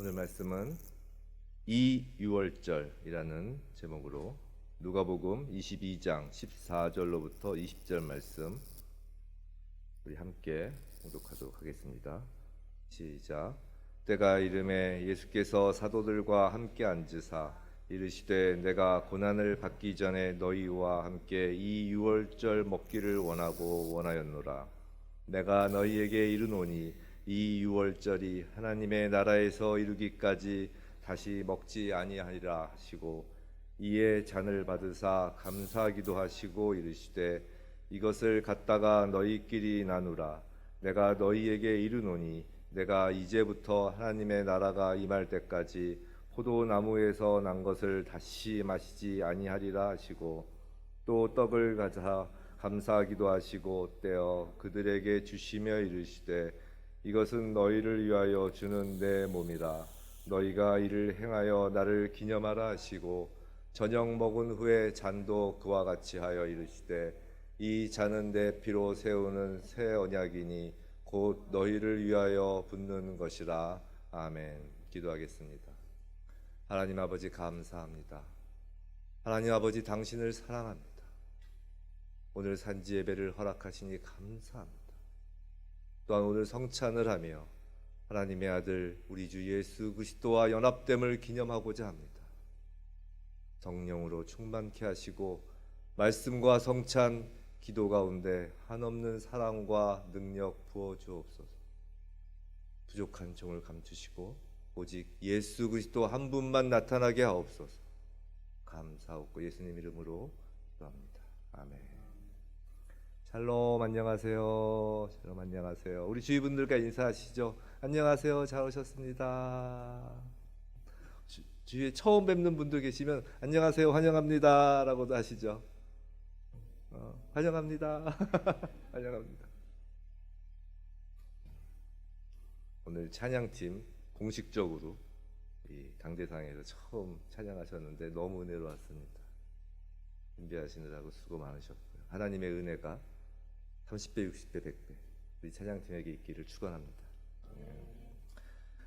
오늘 말씀은 이 유월절이라는 제목으로 누가복음 22장 14절로부터 20절 말씀 우리 함께 공독하도록 하겠습니다. 시작. 때가 이름에 예수께서 사도들과 함께 앉으사 이르시되 내가 고난을 받기 전에 너희와 함께 이 유월절 먹기를 원하고 원하였노라. 내가 너희에게 이르노니 이 유월절이 하나님의 나라에서 이루기까지 다시 먹지 아니하리라 하시고 이에 잔을 받으사 감사하기도 하시고 이르시되 이것을 갖다가 너희끼리 나누라. 내가 너희에게 이르노니 내가 이제부터 하나님의 나라가 임할 때까지 포도나무에서 난 것을 다시 마시지 아니하리라 하시고 또 떡을 가자 감사하기도 하시고 떼어 그들에게 주시며 이르시되 이것은 너희를 위하여 주는 내 몸이라. 너희가 이를 행하여 나를 기념하라 하시고 저녁 먹은 후에 잔도 그와 같이 하여 이르시되 이 잔은 내 피로 세우는 새 언약이니 곧 너희를 위하여 붓는 것이라. 아멘. 기도하겠습니다. 하나님 아버지 감사합니다. 하나님 아버지 당신을 사랑합니다. 오늘 산지 예배를 허락하시니 감사합니다 또한 오늘 성찬을 하며 하나님의 아들 우리 주 예수 그리스도와 연합됨을 기념하고자 합니다. 성령으로 충만케 하시고 말씀과 성찬 기도 가운데 한없는 사랑과 능력 부어 주옵소서. 부족한 종을 감추시고 오직 예수 그리스도 한 분만 나타나게 하옵소서. 감사하고 예수님 이름으로 기도합니다. 아멘. 샬롬 안녕하세요. 샬롬 안녕하세요. 우리 주위 분들과 인사하시죠. 안녕하세요. 잘 오셨습니다. 주, 주위에 처음 뵙는 분들 계시면 안녕하세요. 환영합니다라고도 하시죠. 어, 환영합니다. 환영합니다. 오늘 찬양팀 공식적으로 이 강대상에서 처음 찬양하셨는데 너무 은혜로웠습니다. 준비하시느라고 수고 많으셨고요. 하나님의 은혜가 30배, 60배, 100배 우리 찬양팀에게 있기를 축원합니다. 예.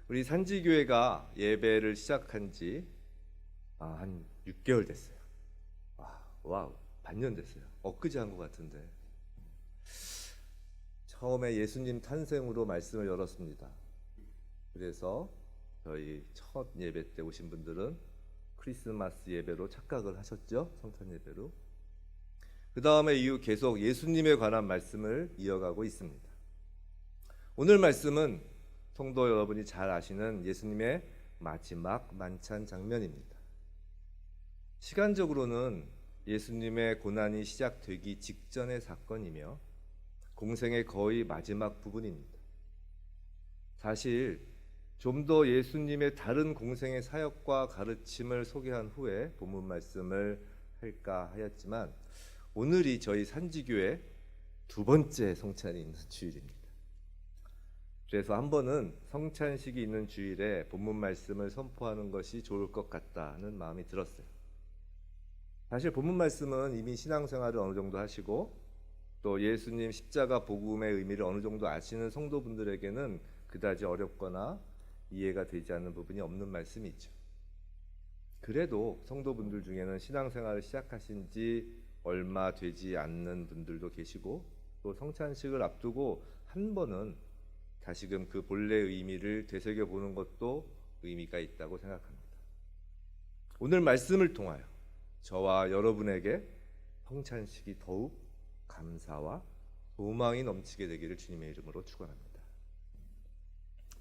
우리 산지교회가 예배를 시작한 지한 아, 6개월 됐어요. 와, 와우, 반년 됐어요. 엊그제 한 것 같은데. 처음에 예수님 탄생으로 말씀을 열었습니다. 그래서 저희 첫 예배 때 오신 분들은 크리스마스 예배로 착각을 하셨죠? 성탄 예배로. 그 다음에 이후 계속 예수님에 관한 말씀을 이어가고 있습니다. 오늘 말씀은 성도 여러분이 잘 아시는 예수님의 마지막 만찬 장면입니다. 시간적으로는 예수님의 고난이 시작되기 직전의 사건이며 공생의 거의 마지막 부분입니다. 사실 좀 더 예수님의 다른 공생의 사역과 가르침을 소개한 후에 본문 말씀을 할까 하였지만 오늘이 저희 산지교회 두 번째 성찬이 있는 주일입니다. 그래서 한 번은 성찬식이 있는 주일에 본문 말씀을 선포하는 것이 좋을 것 같다는 마음이 들었어요. 사실 본문 말씀은 이미 신앙생활을 어느 정도 하시고 또 예수님 십자가 복음의 의미를 어느 정도 아시는 성도분들에게는 그다지 어렵거나 이해가 되지 않는 부분이 없는 말씀이 있죠. 그래도 성도분들 중에는 신앙생활을 시작하신 지 얼마 되지 않는 분들도 계시고 또 성찬식을 앞두고 한 번은 다시금 그 본래 의미를 되새겨 보는 것도 의미가 있다고 생각합니다. 오늘 말씀을 통하여 저와 여러분에게 성찬식이 더욱 감사와 소망이 넘치게 되기를 주님의 이름으로 축원합니다.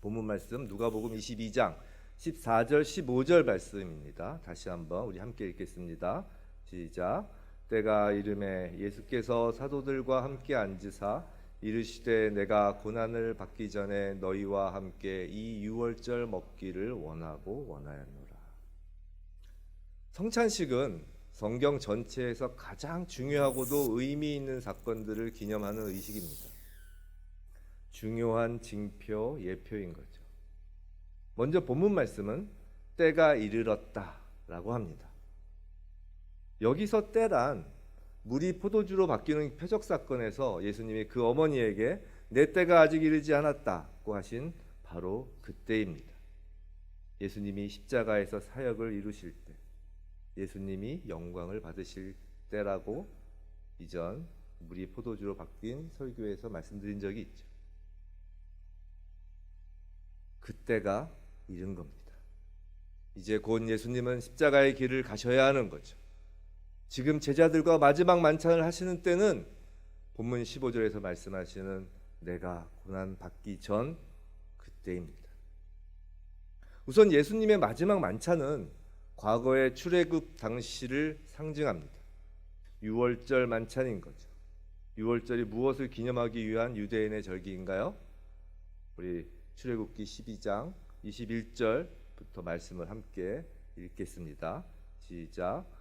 본문 말씀 누가복음 22장 14절 15절 말씀입니다. 다시 한번 우리 함께 읽겠습니다. 시작. 때가 이름에 예수께서 사도들과 함께 앉으사 이르시되 내가 고난을 받기 전에 너희와 함께 이 유월절 먹기를 원하고 원하였노라. 성찬식은 성경 전체에서 가장 중요하고도 의미 있는 사건들을 기념하는 의식입니다. 중요한 징표, 예표인 거죠. 먼저 본문 말씀은 때가 이르렀다라고 합니다. 여기서 때란 물이 포도주로 바뀌는 표적 사건에서 예수님이 그 어머니에게 내 때가 아직 이르지 않았다고 하신 바로 그때입니다. 예수님이 십자가에서 사역을 이루실 때 예수님이 영광을 받으실 때라고 이전 물이 포도주로 바뀐 설교에서 말씀드린 적이 있죠. 그때가 이른 겁니다. 이제 곧 예수님은 십자가의 길을 가셔야 하는 거죠. 지금 제자들과 마지막 만찬을 하시는 때는 본문 15절에서 말씀하시는 내가 고난 받기 전 그때입니다. 우선 예수님의 마지막 만찬은 과거의 출애굽 당시를 상징합니다. 유월절 만찬인 거죠. 유월절이 무엇을 기념하기 위한 유대인의 절기인가요? 우리 출애굽기 12장 21절부터 말씀을 함께 읽겠습니다. 시작.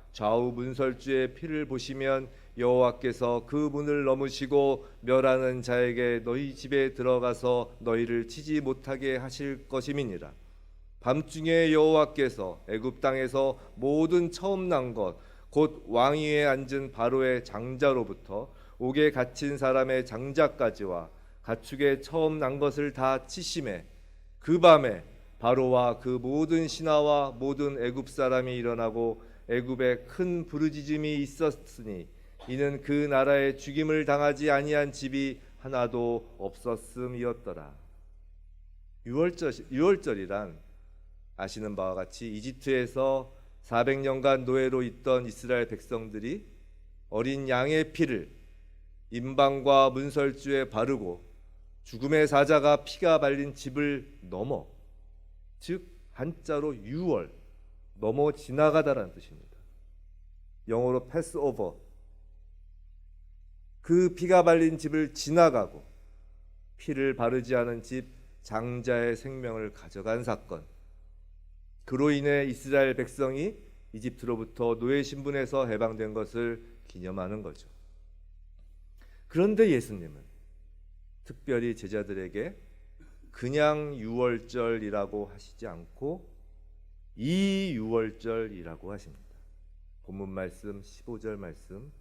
좌우 문설주의 피를 보시면 여호와께서 그 문을 넘으시고 멸하는 자에게 너희 집에 들어가서 너희를 치지 못하게 하실 것임이니라. 밤중에 여호와께서 애굽 땅에서 모든 처음 난 것 곧 왕위에 앉은 바로의 장자로부터 옥에 갇힌 사람의 장자까지와 가축의 처음 난 것을 다 치심에 그 밤에 바로와 그 모든 신하와 모든 애굽 사람이 일어나고 애굽에 큰 부르짖음이 있었으니 이는 그 나라에 죽임을 당하지 아니한 집이 하나도 없었음이었더라. 유월절 유월절이란 아시는 바와 같이 이집트에서 400년간 노예로 있던 이스라엘 백성들이 어린 양의 피를 임방과 문설주에 바르고 죽음의 사자가 피가 발린 집을 넘어 즉 한자로 유월 넘어 지나가다라는 뜻입니다. 영어로 패스 오버 그 피가 발린 집을 지나가고 피를 바르지 않은 집 장자의 생명을 가져간 사건 그로 인해 이스라엘 백성이 이집트로부터 노예 신분에서 해방된 것을 기념하는 거죠. 그런데 예수님은 특별히 제자들에게 그냥 유월절이라고 하시지 않고 이 유월절이라고 하십니다. 본문 말씀 15절 말씀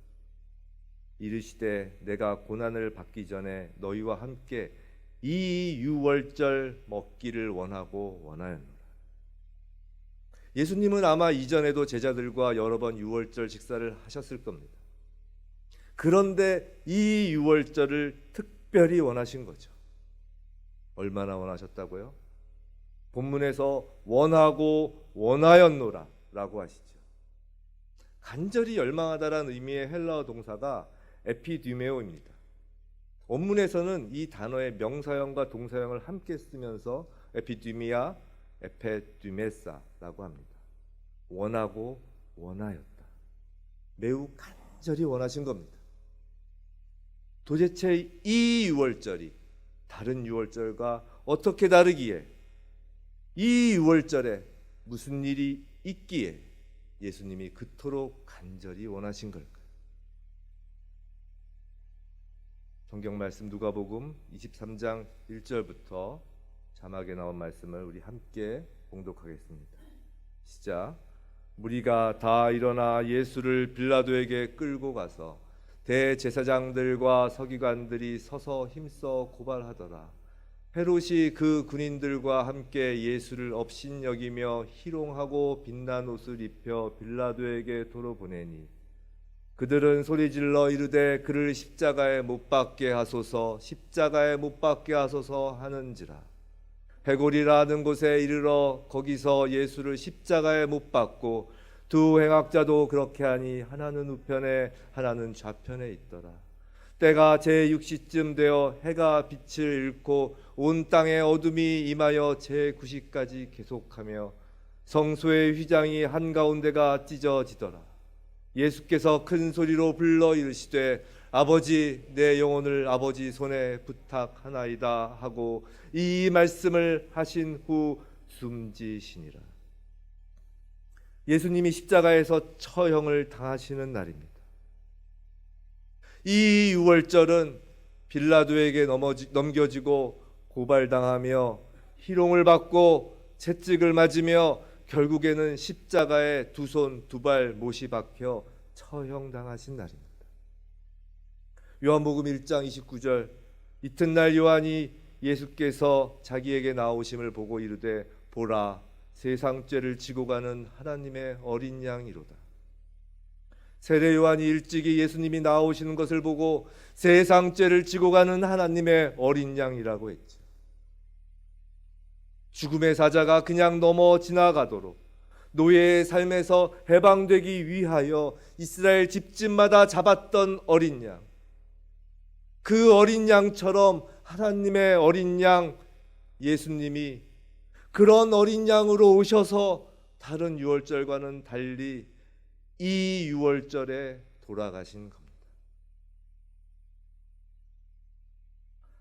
이르시되 내가 고난을 받기 전에 너희와 함께 이 유월절 먹기를 원하고 원하였노라. 예수님은 아마 이전에도 제자들과 여러 번 유월절 식사를 하셨을 겁니다. 그런데 이 유월절을 특별히 원하신 거죠. 얼마나 원하셨다고요? 본문에서 원하고 원하였노라 라고 하시죠. 간절히 열망하다라는 의미의 헬라어 동사가 에피디메오입니다. 원문에서는 이 단어의 명사형과 동사형을 함께 쓰면서 에피디미아, 에페디메사라고 합니다. 원하고 원하였다. 매우 간절히 원하신 겁니다. 도대체 이 유월절이 다른 유월절과 어떻게 다르기에 이 유월절에 무슨 일이 있기에 예수님이 그토록 간절히 원하신 걸까요? 성경 말씀 누가복음 23장 1절부터 자막에 나온 말씀을 우리 함께 봉독하겠습니다. 시작. 무리가 다 일어나 예수를 빌라도에게 끌고 가서 대제사장들과 서기관들이 서서 힘써 고발하더라. 헤롯이 그 군인들과 함께 예수를 업신여기며 희롱하고 빛난 옷을 입혀 빌라도에게 도로 보내니 그들은 소리질러 이르되 그를 십자가에 못 박게 하소서 십자가에 못 박게 하소서 하는지라 해골이라는 곳에 이르러 거기서 예수를 십자가에 못 박고 두 행악자도 그렇게 하니 하나는 우편에 하나는 좌편에 있더라. 때가 제6시쯤 되어 해가 빛을 잃고 온 땅에 어둠이 임하여 제9시까지 계속하며 성소의 휘장이 한가운데가 찢어지더라. 예수께서 큰 소리로 불러 이르시되 아버지 내 영혼을 아버지 손에 부탁하나이다 하고 이 말씀을 하신 후 숨지시니라. 예수님이 십자가에서 처형을 당하시는 날입니다. 이 유월절은 빌라도에게 넘어지, 넘겨지고 고발당하며 희롱을 받고 채찍을 맞으며 결국에는 십자가에 두 손 두 발 못이 박혀 처형당하신 날입니다. 요한복음 1장 29절 이튿날 요한이 예수께서 자기에게 나오심을 보고 이르되 보라 세상 죄를 지고 가는 하나님의 어린 양이로다. 세례 요한이 일찍이 예수님이 나오시는 것을 보고 세상 죄를 지고 가는 하나님의 어린 양이라고 했죠. 죽음의 사자가 그냥 넘어 지나가도록 노예의 삶에서 해방되기 위하여 이스라엘 집집마다 잡았던 어린 양. 그 어린 양처럼 하나님의 어린 양 예수님이 그런 어린 양으로 오셔서 다른 유월절과는 달리 이 유월절에 돌아가신 겁니다.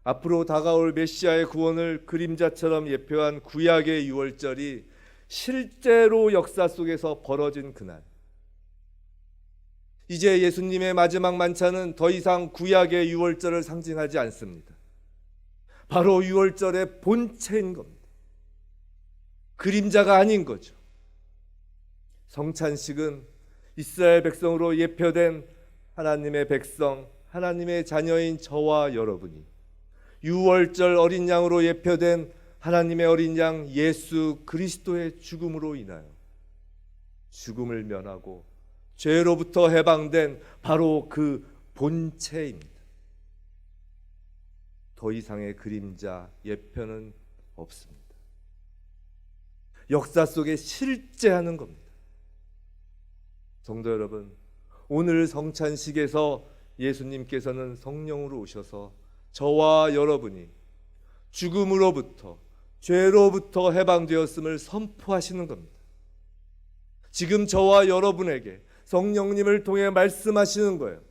앞으로 다가올 메시아의 구원을 그림자처럼 예표한 구약의 유월절이 실제로 역사 속에서 벌어진 그날. 이제 예수님의 마지막 만찬은 더 이상 구약의 유월절을 상징하지 않습니다. 바로 유월절의 본체인 겁니다. 그림자가 아닌 거죠. 성찬식은 이스라엘 백성으로 예표된 하나님의 백성, 하나님의 자녀인 저와 여러분이 유월절 어린 양으로 예표된 하나님의 어린 양 예수 그리스도의 죽음으로 인하여 죽음을 면하고 죄로부터 해방된 바로 그 본체입니다. 더 이상의 그림자 예표는 없습니다. 역사 속에 실제하는 겁니다. 성도 여러분, 오늘 성찬식에서 예수님께서는 성령으로 오셔서 저와 여러분이 죽음으로부터 죄로부터 해방되었음을 선포하시는 겁니다. 지금 저와 여러분에게 성령님을 통해 말씀하시는 거예요.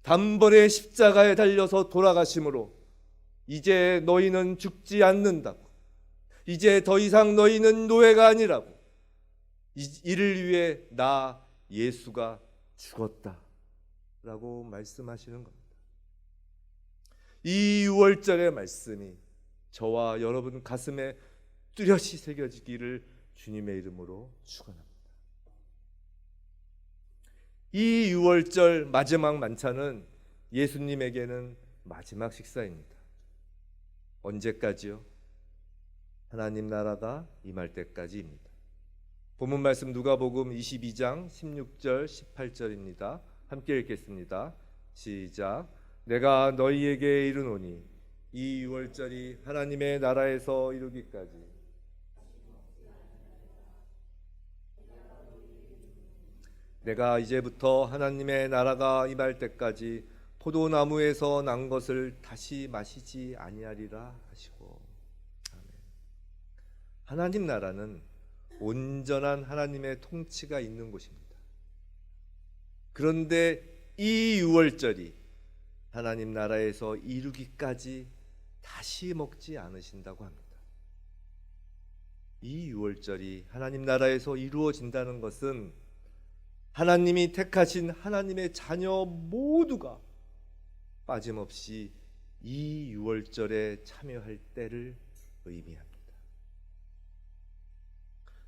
단번에 십자가에 달려서 돌아가심으로 이제 너희는 죽지 않는다고. 이제 더 이상 너희는 노예가 아니라고. 이를 위해 나 예수가 죽었다 라고 말씀하시는 겁니다. 이 6월절의 말씀이 저와 여러분 가슴에 뚜렷이 새겨지기를 주님의 이름으로 축원합니다. 이 6월절 마지막 만찬은 예수님에게는 마지막 식사입니다. 언제까지요? 하나님 나라가 임할 때까지입니다. 본문 말씀 누가복음 22장 16절 18절입니다. 함께 읽겠습니다. 시작. 내가 너희에게 이르노니 이 유월절이 하나님의 나라에서 이루기까지 내가 이제부터 하나님의 나라가 임할 때까지 포도나무에서 난 것을 다시 마시지 아니하리라 하시고 아멘. 하나님 나라는 온전한 하나님의 통치가 있는 곳입니다. 그런데 이 유월절이 하나님 나라에서 이루기까지 다시 먹지 않으신다고 합니다. 이 유월절이 하나님 나라에서 이루어진다는 것은 하나님이 택하신 하나님의 자녀 모두가 빠짐없이 이 유월절에 참여할 때를 의미합니다.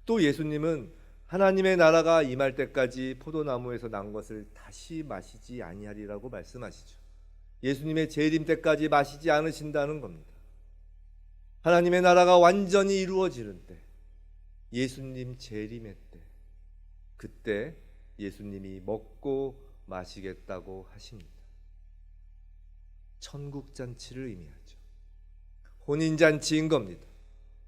또 예수님은 하나님의 나라가 임할 때까지 포도나무에서 난 것을 다시 마시지 아니하리라고 말씀하시죠. 예수님의 재림 때까지 마시지 않으신다는 겁니다. 하나님의 나라가 완전히 이루어지는 때, 예수님 재림의 때, 그때 예수님이 먹고 마시겠다고 하십니다. 천국 잔치를 의미하죠. 혼인 잔치인 겁니다.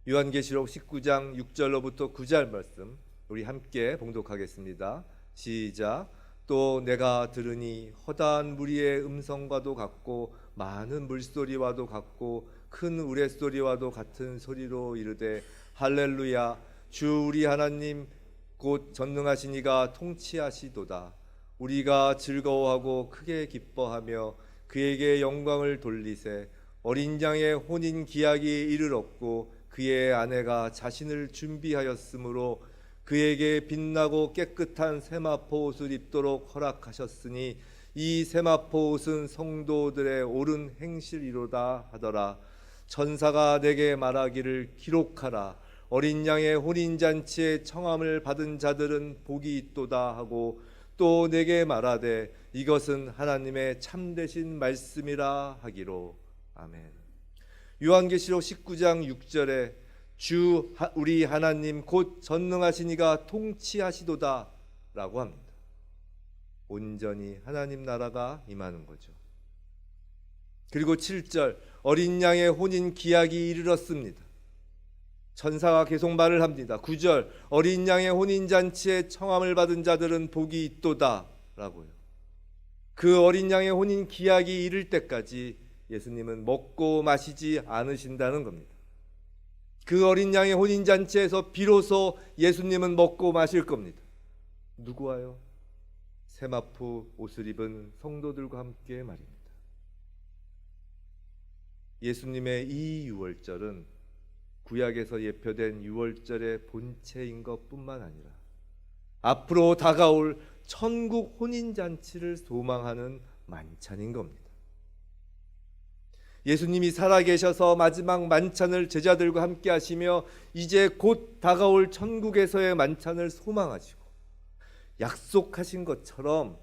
요한계시록 19장 6절로부터 9절 말씀 우리 함께 봉독하겠습니다. 시작. 또 내가 들으니 허다한 무리의 음성과도 같고 많은 물소리와도 같고 큰 우레소리와도 같은 소리로 이르되 할렐루야 주 우리 하나님 곧 전능하신 이가 통치하시도다 우리가 즐거워하고 크게 기뻐하며 그에게 영광을 돌리세 어린 양의 혼인 기약이 이르렀고 그의 아내가 자신을 준비하였으므로 그에게 빛나고 깨끗한 세마포 옷을 입도록 허락하셨으니 이 세마포 옷은 성도들의 옳은 행실이로다 하더라. 천사가 내게 말하기를 기록하라. 어린 양의 혼인 잔치에 청함을 받은 자들은 복이 있도다 하고 또 내게 말하되 이것은 하나님의 참되신 말씀이라 하기로. 아멘. 요한계시록 19장 6절에 주 하- 우리 하나님 곧 전능하신 이가 통치하시도다 라고 합니다. 온전히 하나님 나라가 임하는 거죠. 그리고 7절 어린 양의 혼인 기약이 이르렀습니다. 천사가 계속 말을 합니다. 9절 어린 양의 혼인 잔치에 청함을 받은 자들은 복이 있도다라고요. 그 어린 양의 혼인 기약이 이를 때까지 예수님은 먹고 마시지 않으신다는 겁니다. 그 어린 양의 혼인 잔치에서 비로소 예수님은 먹고 마실 겁니다. 누구와요? 세마포 옷을 입은 성도들과 함께 말입니다. 예수님의 이 유월절은 구약에서 예표된 유월절의 본체인 것뿐만 아니라 앞으로 다가올 천국 혼인 잔치를 소망하는 만찬인 겁니다. 예수님이 살아계셔서 마지막 만찬을 제자들과 함께 하시며 이제 곧 다가올 천국에서의 만찬을 소망하시고 약속하신 것처럼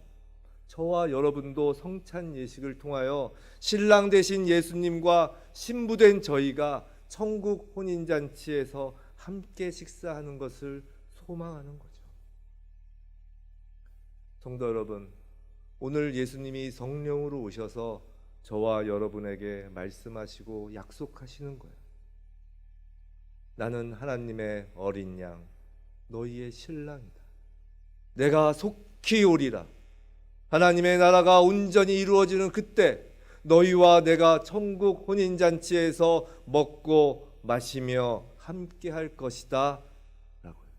저와 여러분도 성찬 예식을 통하여 신랑 되신 예수님과 신부된 저희가 천국 혼인 잔치에서 함께 식사하는 것을 소망하는 거죠. 성도 여러분, 오늘 예수님이 성령으로 오셔서 저와 여러분에게 말씀하시고 약속하시는 거예요. 나는 하나님의 어린 양, 너희의 신랑이다. 내가 속히 오리라. 하나님의 나라가 온전히 이루어지는 그때 너희와 내가 천국 혼인 잔치에서 먹고 마시며 함께 할 것이다. 라고요.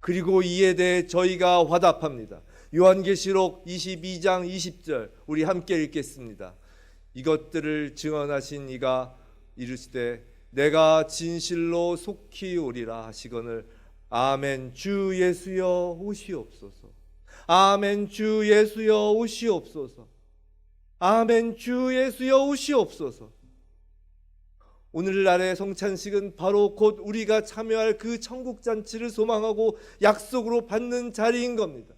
그리고 이에 대해 저희가 화답합니다. 요한계시록 22장 20절 우리 함께 읽겠습니다. 이것들을 증언하신 이가 이르시되 내가 진실로 속히 오리라 하시거늘 아멘 주 예수여 오시옵소서. 아멘 주 예수여 오시옵소서. 아멘 주 예수여 오시옵소서. 오늘날의 성찬식은 바로 곧 우리가 참여할 그 천국 잔치를 소망하고 약속으로 받는 자리인 겁니다.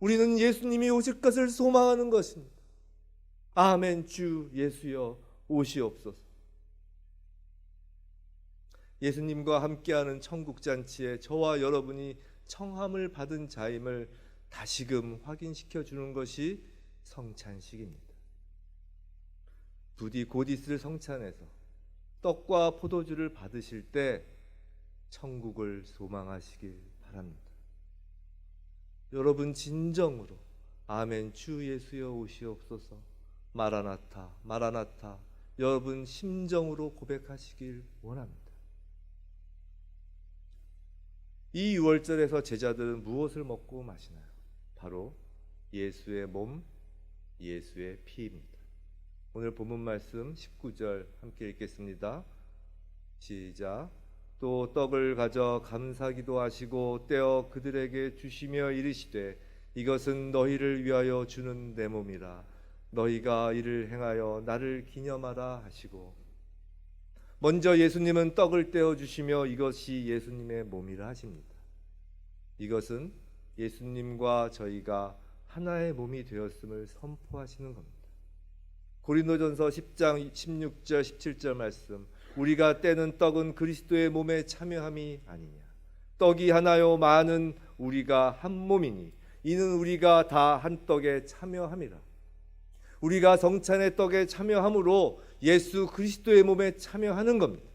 우리는 예수님이 오실 것을 소망하는 것입니다. 아멘 주 예수여 오시옵소서. 예수님과 함께하는 천국 잔치에 저와 여러분이 청함을 받은 자임을 다시금 확인시켜 주는 것이 성찬식입니다. 부디 곧 있을 성찬에서 떡과 포도주를 받으실 때 천국을 소망하시길 바랍니다. 여러분 진정으로 아멘 주 예수여 오시옵소서 마라나타 마라나타 여러분 심정으로 고백하시길 원합니다. 이 유월절에서 제자들은 무엇을 먹고 마시나요? 바로 예수의 몸, 예수의 피입니다. 오늘 본문 말씀 19절 함께 읽겠습니다. 시작. 또 떡을 가져 감사기도 하시고 떼어 그들에게 주시며 이르시되 이것은 너희를 위하여 주는 내 몸이라 너희가 이를 행하여 나를 기념하라 하시고 먼저 예수님은 떡을 떼어 주시며 이것이 예수님의 몸이라 하십니다. 이것은 예수님과 저희가 하나의 몸이 되었음을 선포하시는 겁니다. 고린도전서 10장 16절 17절 말씀 우리가 떼는 떡은 그리스도의 몸에 참여함이 아니냐 떡이 하나요 많은 우리가 한 몸이니 이는 우리가 다 한 떡에 참여함이라 우리가 성찬의 떡에 참여함으로 예수 그리스도의 몸에 참여하는 겁니다.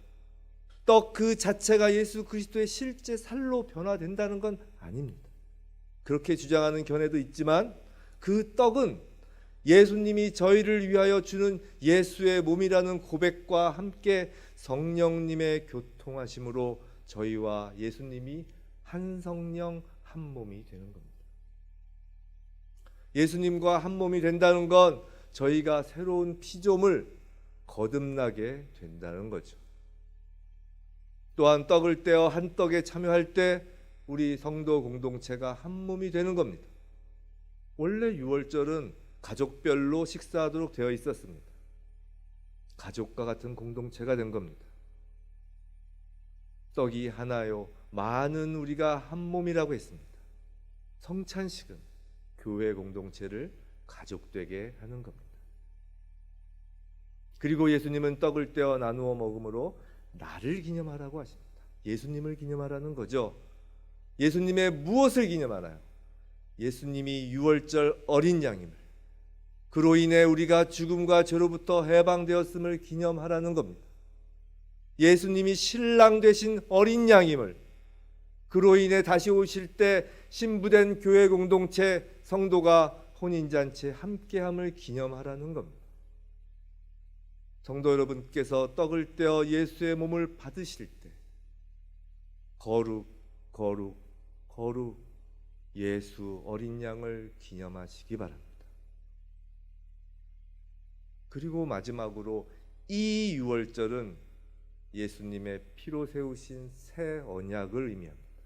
떡 그 자체가 예수 그리스도의 실제 살로 변화된다는 건 아닙니다. 그렇게 주장하는 견해도 있지만 그 떡은 예수님이 저희를 위하여 주는 예수의 몸이라는 고백과 함께 성령님의 교통하심으로 저희와 예수님이 한 성령 한 몸이 되는 겁니다. 예수님과 한 몸이 된다는 건 저희가 새로운 피조물 거듭나게 된다는 거죠. 또한 떡을 떼어 한 떡에 참여할 때 우리 성도 공동체가 한 몸이 되는 겁니다. 원래 유월절은 가족별로 식사하도록 되어 있었습니다. 가족과 같은 공동체가 된 겁니다. 떡이 하나요. 많은 우리가 한 몸이라고 했습니다. 성찬식은 교회 공동체를 가족되게 하는 겁니다. 그리고 예수님은 떡을 떼어 나누어 먹음으로 나를 기념하라고 하십니다. 예수님을 기념하라는 거죠. 예수님의 무엇을 기념하나요? 예수님이 유월절 어린 양임을 그로 인해 우리가 죽음과 죄로부터 해방되었음을 기념하라는 겁니다. 예수님이 신랑 되신 어린 양임을 그로 인해 다시 오실 때 신부된 교회 공동체 성도가 혼인잔치에 함께함을 기념하라는 겁니다. 성도 여러분께서 떡을 떼어 예수의 몸을 받으실 때 거룩 거룩 거룩 예수 어린 양을 기념하시기 바랍니다. 그리고 마지막으로 이 유월절은 예수님의 피로 세우신 새 언약을 의미합니다.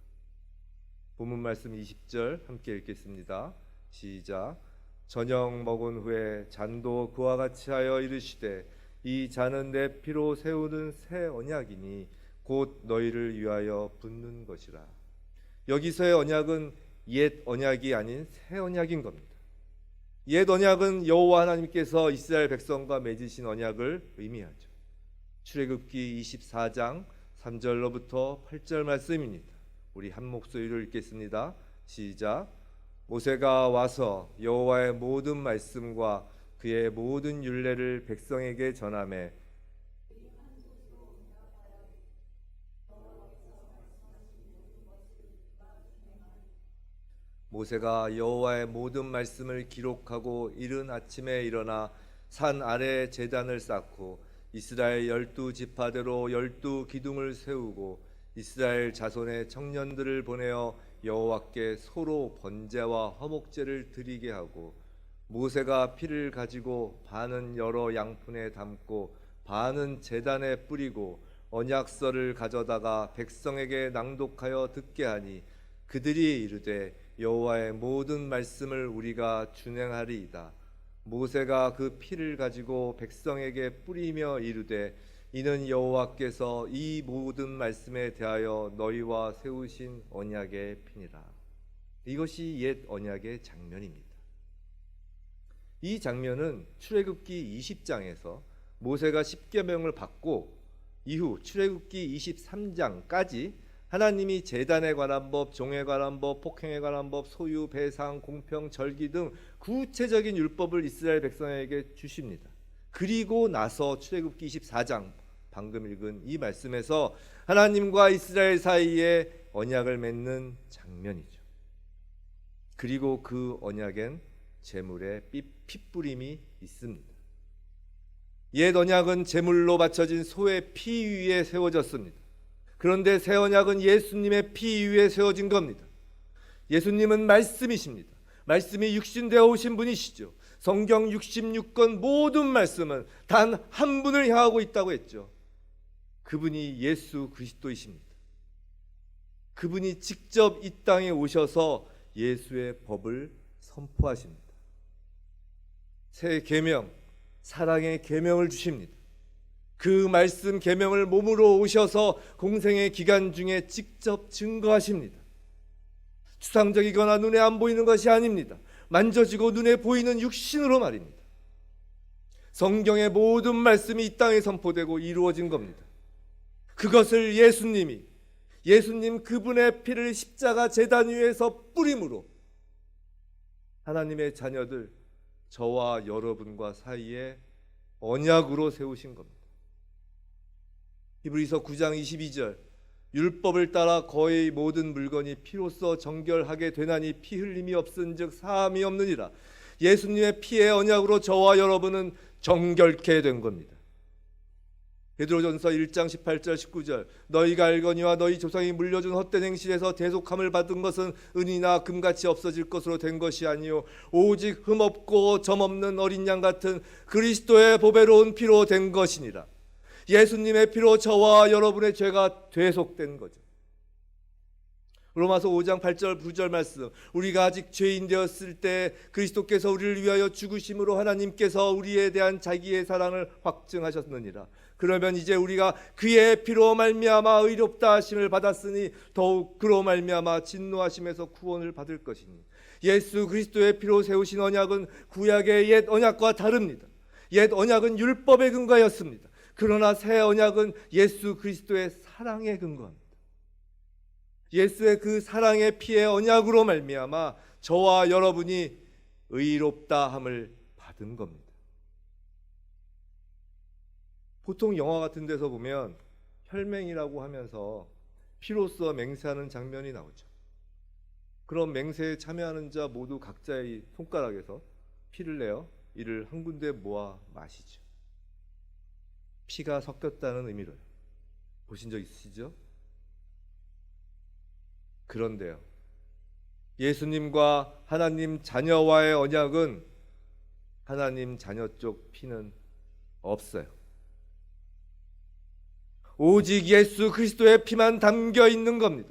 본문 말씀 20절 함께 읽겠습니다. 시작. 저녁 먹은 후에 잔도 그와 같이 하여 이르시되 이 잔은 내 피로 세우는 새 언약이니 곧 너희를 위하여 붓는 것이라. 여기서의 언약은 옛 언약이 아닌 새 언약인 겁니다. 옛 언약은 여호와 하나님께서 이스라엘 백성과 맺으신 언약을 의미하죠. 출애굽기 24장 3절로부터 8절 말씀입니다. 우리 한 목소리로 읽겠습니다. 시작. 모세가 와서 여호와의 모든 말씀과 그의 모든 율례를 백성에게 전하매 모세가 여호와의 모든 말씀을 기록하고 이른 아침에 일어나 산 아래 제단을 쌓고 이스라엘 열두 지파대로 열두 기둥을 세우고 이스라엘 자손의 청년들을 보내어 여호와께 소로 번제와 화목제를 드리게 하고 모세가 피를 가지고 반은 여러 양푼에 담고 반은 제단에 뿌리고 언약서를 가져다가 백성에게 낭독하여 듣게 하니 그들이 이르되 여호와의 모든 말씀을 우리가 준행하리이다. 모세가 그 피를 가지고 백성에게 뿌리며 이르되 이는 여호와께서 이 모든 말씀에 대하여 너희와 세우신 언약의 피니라. 이것이 옛 언약의 장면입니다. 이 장면은 출애굽기 20장에서 모세가 십계명을 받고 이후 출애굽기 23장까지 하나님이 재단에 관한 법, 종에 관한 법, 폭행에 관한 법, 소유, 배상, 공평, 절기 등 구체적인 율법을 이스라엘 백성에게 주십니다. 그리고 나서 출애굽기 24장 방금 읽은 이 말씀에서 하나님과 이스라엘 사이에 언약을 맺는 장면이죠. 그리고 그 언약엔 제물의 핏뿌림이 있습니다. 옛 언약은 제물로 바쳐진 소의 피 위에 세워졌습니다. 그런데 새 언약은 예수님의 피 위에 세워진 겁니다. 예수님은 말씀이십니다. 말씀이 육신되어 오신 분이시죠. 성경 66권 모든 말씀은 단 한 분을 향하고 있다고 했죠. 그분이 예수 그리스도이십니다. 그분이 직접 이 땅에 오셔서 예수의 법을 선포하십니다. 새 계명, 사랑의 계명을 주십니다. 그 말씀 계명을 몸으로 오셔서 공생의 기간 중에 직접 증거하십니다. 추상적이거나 눈에 안 보이는 것이 아닙니다. 만져지고 눈에 보이는 육신으로 말입니다. 성경의 모든 말씀이 이 땅에 선포되고 이루어진 겁니다. 그것을 예수님이 예수님 그분의 피를 십자가 제단 위에서 뿌림으로 하나님의 자녀들 저와 여러분과 사이에 언약으로 세우신 겁니다. 히브리서 9장 22절 율법을 따라 거의 모든 물건이 피로써 정결하게 되나니 피 흘림이 없은즉 사함이 없느니라. 예수님의 피의 언약으로 저와 여러분은 정결케 된 겁니다. 베드로전서 1장 18절 19절 너희가 알거니와 너희 조상이 물려준 헛된 행실에서 대속함을 받은 것은 은이나 금같이 없어질 것으로 된 것이 아니요 오직 흠없고 점없는 어린 양 같은 그리스도의 보배로운 피로 된 것이니라. 예수님의 피로 저와 여러분의 죄가 되속된 거죠. 로마서 5장 8절 9절 말씀. 우리가 아직 죄인 되었을 때 그리스도께서 우리를 위하여 죽으심으로 하나님께서 우리에 대한 자기의 사랑을 확증하셨느니라. 그러면 이제 우리가 그의 피로 말미암아 의롭다 하심을 받았으니 더욱 그로 말미암아 진노하심에서 구원을 받을 것이니 예수 그리스도의 피로 세우신 언약은 구약의 옛 언약과 다릅니다. 옛 언약은 율법의 근거였습니다. 그러나 새 언약은 예수 그리스도의 사랑에 근거합니다 예수의 그 사랑의 피의 언약으로 말미암아 저와 여러분이 의롭다 함을 받은 겁니다. 보통 영화 같은 데서 보면 혈맹이라고 하면서 피로써 맹세하는 장면이 나오죠. 그럼 맹세에 참여하는 자 모두 각자의 손가락에서 피를 내어 이를 한 군데 모아 마시죠. 피가 섞였다는 의미로요. 보신 적 있으시죠? 그런데요. 예수님과 하나님 자녀와의 언약은 하나님 자녀 쪽 피는 없어요. 오직 예수 그리스도의 피만 담겨 있는 겁니다.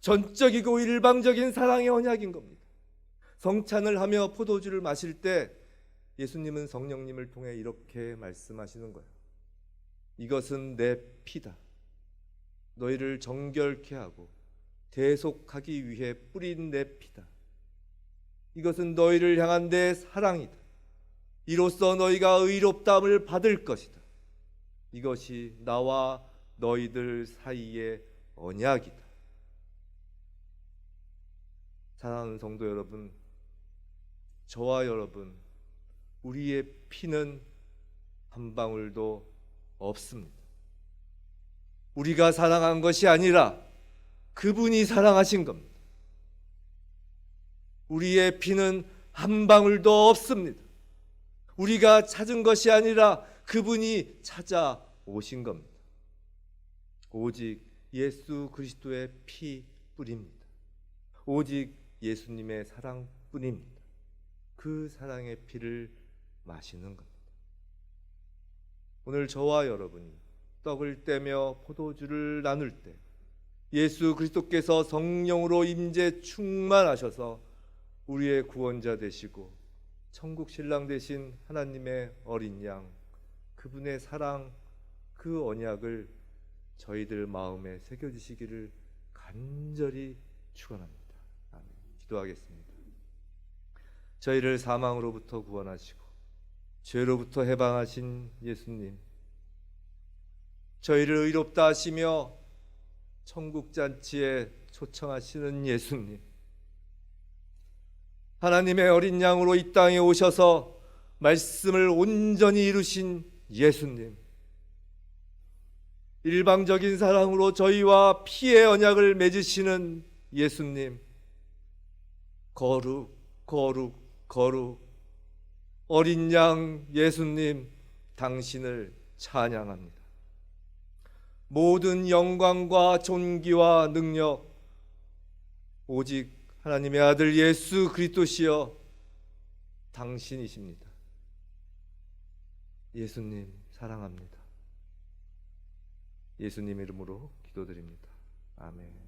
전적이고 일방적인 사랑의 언약인 겁니다. 성찬을 하며 포도주를 마실 때 예수님은 성령님을 통해 이렇게 말씀하시는 거예요. 이것은 내 피다. 너희를 정결케 하고 대속하기 위해 뿌린 내 피다. 이것은 너희를 향한 내 사랑이다. 이로써 너희가 의롭다함을 받을 것이다. 이것이 나와 너희들 사이의 언약이다. 사랑하는 성도 여러분, 저와 여러분, 우리의 피는 한 방울도 없습니다. 우리가 사랑한 것이 아니라 그분이 사랑하신 겁니다. 우리의 피는 한 방울도 없습니다. 우리가 찾은 것이 아니라 그분이 찾아오신 겁니다. 오직 예수 그리스도의 피 뿐입니다. 오직 예수님의 사랑 뿐입니다. 그 사랑의 피를 마시는 겁니다. 오늘 저와 여러분이 떡을 떼며 포도주를 나눌 때 예수 그리스도께서 성령으로 임재 충만하셔서 우리의 구원자 되시고 천국 신랑 되신 하나님의 어린 양 그분의 사랑 그 언약을 저희들 마음에 새겨 주시기를 간절히 축원합니다. 아멘. 기도하겠습니다. 저희를 사망으로부터 구원하시고 죄로부터 해방하신 예수님 저희를 의롭다 하시며 천국 잔치에 초청하시는 예수님. 하나님의 어린 양으로 이 땅에 오셔서 말씀을 온전히 이루신 예수님. 일방적인 사랑으로 저희와 피의 언약을 맺으시는 예수님. 거룩, 거룩, 거룩. 어린 양 예수님, 당신을 찬양합니다. 모든 영광과 존귀와 능력 오직 하나님의 아들 예수 그리스도시여 당신이십니다. 예수님 사랑합니다. 예수님 이름으로 기도드립니다. 아멘.